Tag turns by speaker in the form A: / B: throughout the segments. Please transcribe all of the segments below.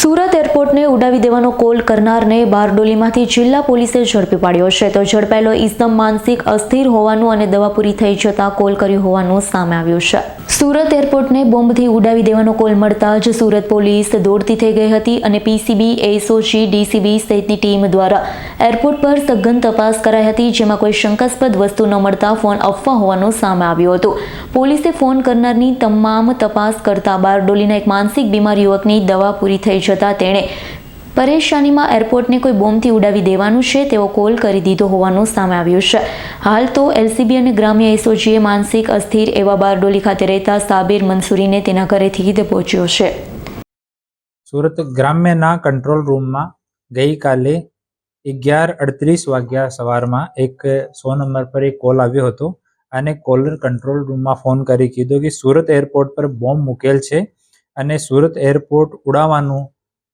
A: સુરત એરપોર્ટને ઉડાવી દેવાનો કોલ કરનારને બારડોલીમાંથી જિલ્લા પોલીસે ઝડપી પાડ્યો છે. તો ઝડપાયેલો ઇસમ માનસિક અસ્થિર હોવાનું અને દવા પૂરી થઈ જતાં કોલ કર્યો હોવાનું સામે આવ્યું છે. સુરત એરપોર્ટને બોમ્બથી ઉડાવી દેવાનો કોલ મળતા જ સુરત પોલીસ દોડતી થઈ ગઈ હતી અને પીસીબી, એસઓજી, ડીસીબી સહિતની ટીમ દ્વારા એરપોર્ટ પર સઘન તપાસ કરાઈ હતી, જેમાં કોઈ શંકાસ્પદ વસ્તુ ન મળતા ફોન અફવા હોવાનું સામે આવ્યું હતું. પોલીસે ફોન કરનારની તમામ તપાસ કરતા બારડોલીના એક માનસિક બીમાર યુવકની દવા પૂરી થઈ જતાં તેણે પરેશાનીમાં એરપોર્ટને કોઈ બોમ્બથી ઉડાવી દેવાનું છે, તેવો કોલ કરી દીધો હોવાનું સામે આવ્યું છે. હાલ તો એલસીબી અને ગ્રામ્ય એસઓજીએ માનસિક અસ્થિર એવા બારડોલી ખાતે રહેતા સાબિર મંસૂરીને તેના ઘરેથી તે પહોંચ્યો છે.
B: સુરત ગ્રામ્યના કંટ્રોલ રૂમમાં ગઈકાલે અગિયાર અડત્રીસ વાગ્યા સવારમાં એક સો નંબર પર એક કોલ આવ્યો હતો અને કોલર કંટ્રોલ રૂમમાં ફોન કરી કીધો કે સુરત એરપોર્ટ પર બોમ્બ મૂકેલ છે અને સુરત એરપોર્ટ ઉડાવવાનું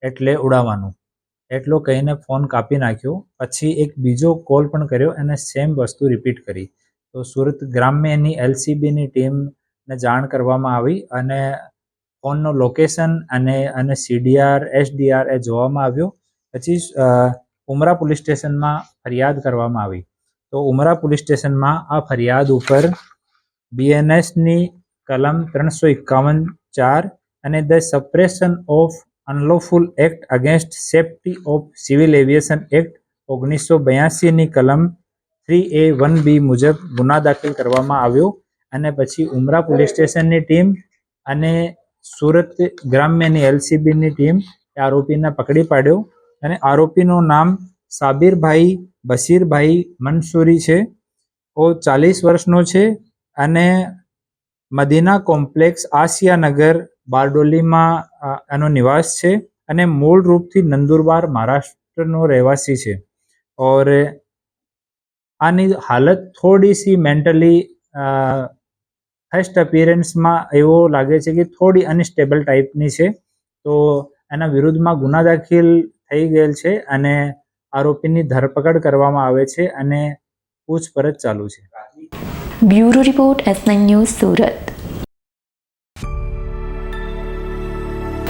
B: એટલે ઉડાવવાનું એટલો કહીને ફોન કાપી નાખ્યો. પછી એક બીજો કોલ પણ કર્યો અને સેમ વસ્તુ રિપીટ કરી. તો સુરત ગ્રામ્યની એલસીબીની ટીમને જાણ કરવામાં આવી અને ફોનનું લોકેશન અને અને સીડીઆર એસડીઆર એ જોવામાં આવ્યો. પછી ઉમરા પોલીસ સ્ટેશનમાં ફરિયાદ કરવામાં આવી. તો ઉમરા પોલીસ સ્ટેશનમાં આ ફરિયાદ ઉપર બીએનએસની કલમ ત્રણસો એકાવન ચાર અને the suppression of unlawful act against safety of civil aviation act ઓગણીસો બ્યાસીની કલમ થ્રી એ વન બી મુજબ ગુના દાખલ કરવામાં આવ્યો અને પછી ઉમરા પોલીસ સ્ટેશનની ટીમ અને સુરત ગ્રામ્યની એલસીબીની ટીમ આરોપીને પકડી પાડ્યો અને આરોપીનું નામ સાબિરભાઈ બશીરભાઈ મંસૂરી છે. ઓ ચાલીસ વર્ષનો છે અને મદીના કોમ્પ્લેક્સ આસિયાનગર બારડોલીમાં એનો નિવાસ છે અને મૂળ રૂપથી નંદુરબાર મહારાષ્ટ્રનો રહેવાસી છે. ઓર આની હાલત થોડી સી મેન્ટલી ફર્સ્ટ અપિયરન્સમાં એવો લાગે છે કે થોડી અનસ્ટેબલ ટાઈપની છે. તો એના વિરુદ્ધમાં ગુના દાખલ થઈ ગયેલ છે અને આરોપીની ધરપકડ કરવામાં આવે છે અને પૂછપરછ ચાલુ છે.
A: Bureau report S news Surat.